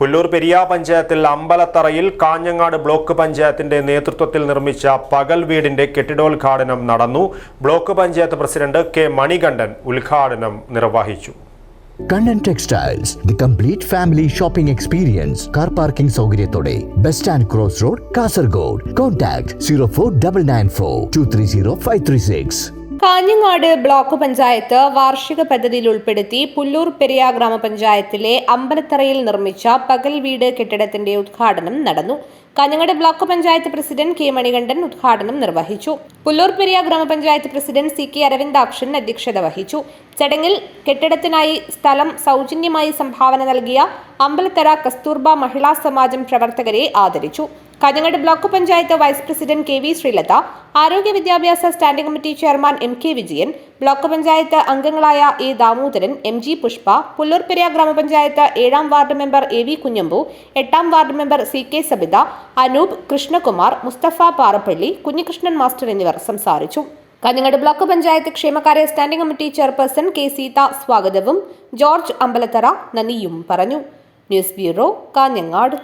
പുല്ലൂർ പെരിയ പഞ്ചായത്തിൽ അമ്പലത്തറയിൽ കാഞ്ഞങ്ങാട് ബ്ലോക്ക് പഞ്ചായത്തിന്റെ നേതൃത്വത്തിൽ നിർമ്മിച്ച പകൽ വീടിന്റെ കെട്ടിടോദ്ഘാടനം നടന്നു. Block panchayat president K Manikandan ഉദ്ഘാടനം നിർവഹിച്ചു. Kannan textiles the complete family shopping experience car parking സൗകര്യത്തോടെ bus stand cross road Kasaragod. Contact zero four double nine four two three zero five three six. Kanhangad block panchayat വാർഷിക പദ്ധതിയിൽ ഉൾപ്പെടുത്തി പുല്ലൂർ പെരിയ ഗ്രാമപഞ്ചായത്തിലെ അമ്പലത്തറയിൽ നിർമ്മിച്ച പകൽ വീട് കെട്ടിടത്തിന്റെ ഉദ്ഘാടനം നടന്നു. Kanhangad block panchayat president K Manikandan ഉദ്ഘാടനം നിർവഹിച്ചു. പുല്ലൂർ പെരിയ ഗ്രാമപഞ്ചായത്ത് പ്രസിഡന്റ് സി കെ അരവിന്ദാക്ഷൻ അധ്യക്ഷത വഹിച്ചു. ചടങ്ങിൽ കെട്ടിടത്തിനായി സ്ഥലം സൗജന്യമായി സംഭാവന നൽകിയ അമ്പലത്തറ കസ്തൂർബ മഹിളാ സമാജം പ്രവർത്തകരെ ആദരിച്ചു. Kanhangad block panchayat vice president K V Sreelatha ആരോഗ്യ വിദ്യാഭ്യാസ standing committee chairman M K Vijayan block panchayat അംഗങ്ങളായ A Damodaran M G Pushpa Pullur Periya gramapanchayat ഏഴാം ward member A V Kunhambu എട്ടാം ward member C K Sabitha Anoop Krishnakumar Mustafa Parappally Kunhikrishnan master എന്നിവർ സംസാരിച്ചു. Kanhangad block panchayat ക്ഷേമകാര്യ standing committee chairperson K Seetha സ്വാഗതവും George Ambalathara നന്ദിയും പറഞ്ഞു. News bureau Kanhangad.